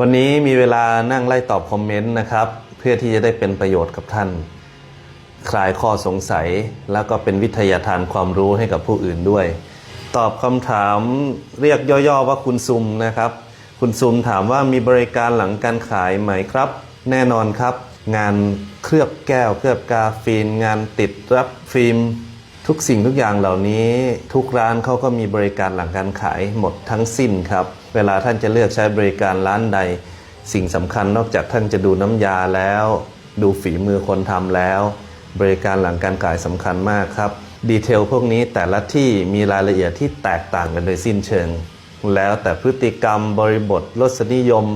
วันนี้มีเวลานั่งไล่ตอบคอมเมนต์นะครับ เพื่อที่จะได้เป็นประโยชน์กับท่าน คลายข้อสงสัย แล้วก็เป็นวิทยาทานความรู้ให้กับผู้อื่นด้วย ตอบคำถามเรียกย่อๆว่าคุณซุมนะครับ คุณซุมถามว่ามีบริการหลังการขายไหมครับ แน่นอนครับ งานเคลือบแก้วเคลือบกาฟีน งานติดรับฟิล์ม ทุกสิ่งทุกอย่างเหล่านี้ทุกร้านเขาก็มีบริการหลังการขายหมดทั้งสิ้นครับ เวลาท่านจะเลือกใช้บริการร้านใด สิ่งสำคัญนอกจากท่านจะดูน้ำยาแล้ว ดูฝีมือคนทำแล้ว บริการหลังการขายสำคัญมากครับ ดีเทลพวกนี้แต่ละที่มีรายละเอียดที่แตกต่างกันโดยสิ้นเชิง แล้วแต่พฤติกรรมบริบทรสนิยม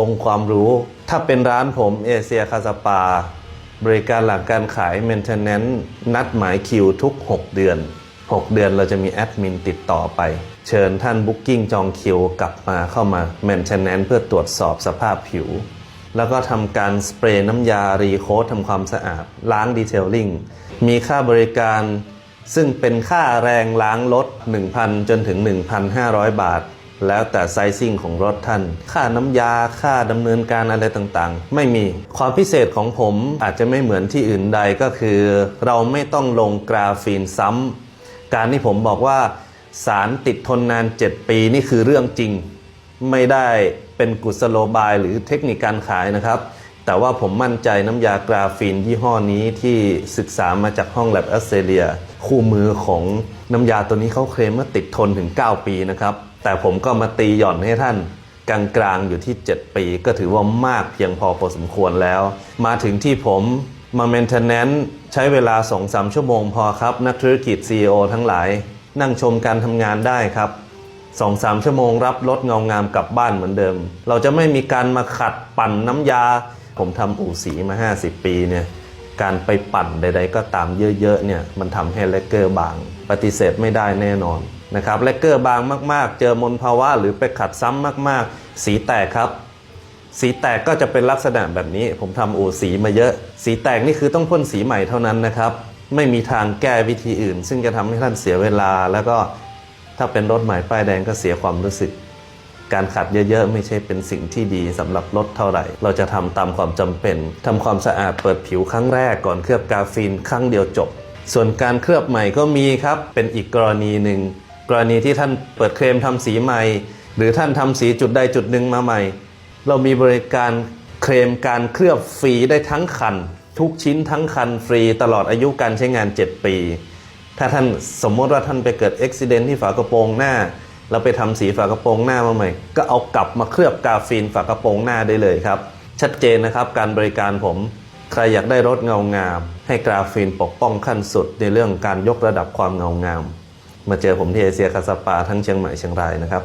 องค์ความรู้ ถ้าเป็นร้านผมเอเชียคาสปา บริการหลังการขาย Maintenance นัดหมายคิวทุก 6 เดือน 6 เดือนเราจะมีแอดมินติดต่อไป เชิญท่านบุ๊กิ้งจองคิวกลับมาเข้ามา Maintenance เพื่อตรวจสอบสภาพผิว แล้วก็ทำการสเปรย์น้ำยารีโคททำความสะอาด ล้างดีเทลลิ่ง มีค่าบริการ ซึ่งเป็นค่าแรงล้างรถ 1,000 จนถึง 1,500 บาท แล้วแต่ไซซิ่งของรถท่าน ค่าน้ำยาค่าดำเนินการอะไรต่างๆ ไม่มีความพิเศษของผมอาจจะไม่เหมือนที่อื่นใดก็คือ เราไม่ต้องลงกราฟีนซ้ำการที่ผมบอกว่าสารติดทนนาน 7 ปีนี่คือเรื่องจริง ไม่ได้เป็นกุศโลบายหรือเทคนิคการขายนะครับ แต่ว่าผมมั่นใจน้ำยากราฟีนยี่ห้อนี้ที่ศึกษามาจากห้องแลบออสเตรเลีย คู่มือของน้ำยาตัวนี้เขาเคลมว่าติดทนถึง 9 ปีนะครับ แต่ผมก็มาตีหย่อนให้ท่านกลางๆอยู่ที่ 7 ปี ก็ถือว่ามากเพียงพอพอสมควรแล้ว มาถึงที่ผมมา maintenance ใช้เวลา 2-3 ชั่วโมงพอครับ นักธุรกิจ CEO ทั้งหลาย นั่งชมการทำงานได้ครับสองสามชั่วโมงรับรถเงางามกลับบ้านเหมือนเดิม เราจะไม่มีการมาขัดปั่นน้ำยา ผมทำอู่สีมา 50 ปีเนี่ย การไปปั่นใด ๆ ก็ตามเยอะๆเนี่ยมันทำให้เลกเกอร์บาง ปฏิเสธไม่ได้แน่นอนนะครับเลกเกอร์บางมากๆ เจอมลภาวะหรือไปขัดซ้ำมากๆ สีแตกครับ สีแตกก็จะเป็นลักษณะแบบนี้ ผมทำอู่สีมาเยอะ สีแตกนี่คือต้องพ่นสีใหม่เท่านั้นนะครับ ไม่มีทางแก้วิธีอื่น ซึ่งจะทำให้ท่านเสียเวลา แล้วก็ถ้าเป็นรถใหม่ป้ายแดงก็เสียความรู้สึก การขัดเยอะๆ ไม่ใช่เป็นสิ่งที่ดีสำหรับรถเท่าไหร่ เราจะทำตามความจำเป็นทำความสะอาดเปิดผิวครั้งแรกก่อนเคลือบกาฟีนครั้งเดียวจบ ส่วนการเคลือบใหม่ก็มีครับ เป็นอีกกรณีหนึ่ง กรณีที่ท่านเปิดเคลมทำสีใหม่ หรือท่านทำสีจุดใดจุดหนึ่งมาใหม่ เรามีบริการเคลมการเคลือบฟรีได้ทั้งคัน ทุกชิ้นทั้งคันฟรีตลอดอายุการใช้งาน 7 ปี ถ้าท่านสมมติว่าท่านไปเกิดอุบิเหตุที่ฝากระโปรงหน้า เราไปทำสีฝากระโปรงหน้ามาใหม่ ก็เอากลับมาเคลือบกาฟีนฝากระโปรงหน้าได้เลยครับ ชัดเจนนะครับการบริการผม ใครอยากได้รถเงางาม ให้กราฟีนปกป้องขั้นสุดในเรื่องการยกระดับความเงางาม มาเจอผมที่เอเชียคาสปาทั้งเชียงใหม่เชียงรายนะครับ